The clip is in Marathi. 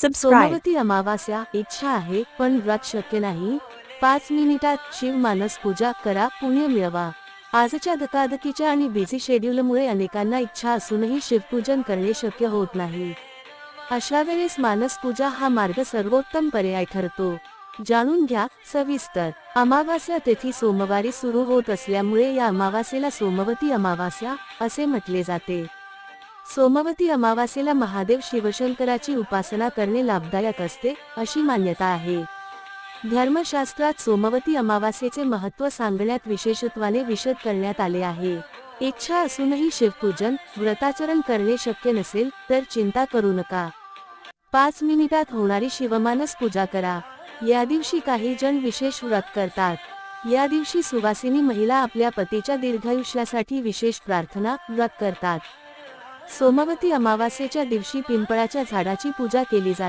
सोमवती अमावास्या इच्छा आहे पण व्रत शक्य नाही. पाच मिनिटात शिव मानस पूजा करा पुण्य मिळवा. आजच्या धकाधकीच्या आणि बिझी शेड्यूलमुळे अनेकांना इच्छा असूनही शिवपूजन करणे शक्य होत नाही. अशा वेळेस मानस पूजा हा मार्ग सर्वोत्तम पर्याय ठरतो. जाणून घ्या सविस्तर. अमावास्या तिथी सोमवारी सुरू होत असल्यामुळे या अमावास्येला सोमवती अमावास्या असे म्हटले जाते. सोमवती अमावास्येला महादेव शिवशंकराची उपासना करणे लाभदायक असते अशी मान्यता आहे. धर्मशास्त्रात सोमवती अमावास्येचे महत्त्व सांगण्यात विशेषत्वाने विशद करण्यात आले आहे. इच्छा असूनही शिवपूजन व्रताचरण करणे शक्य नसेल तर चिंता करू नका. पाच मिनिटात होणारी शिवमानस पूजा करा. या दिवशी काही जण विशेष व्रत करतात. या दिवशी सुवासिनी महिला आपल्या पतीच्या दीर्घायुष्यासाठी विशेष प्रार्थना व्रत करतात. सोमवती अमावास्येच्या दिवशी पिंपळाच्या झाडाची पूजा केली जाते.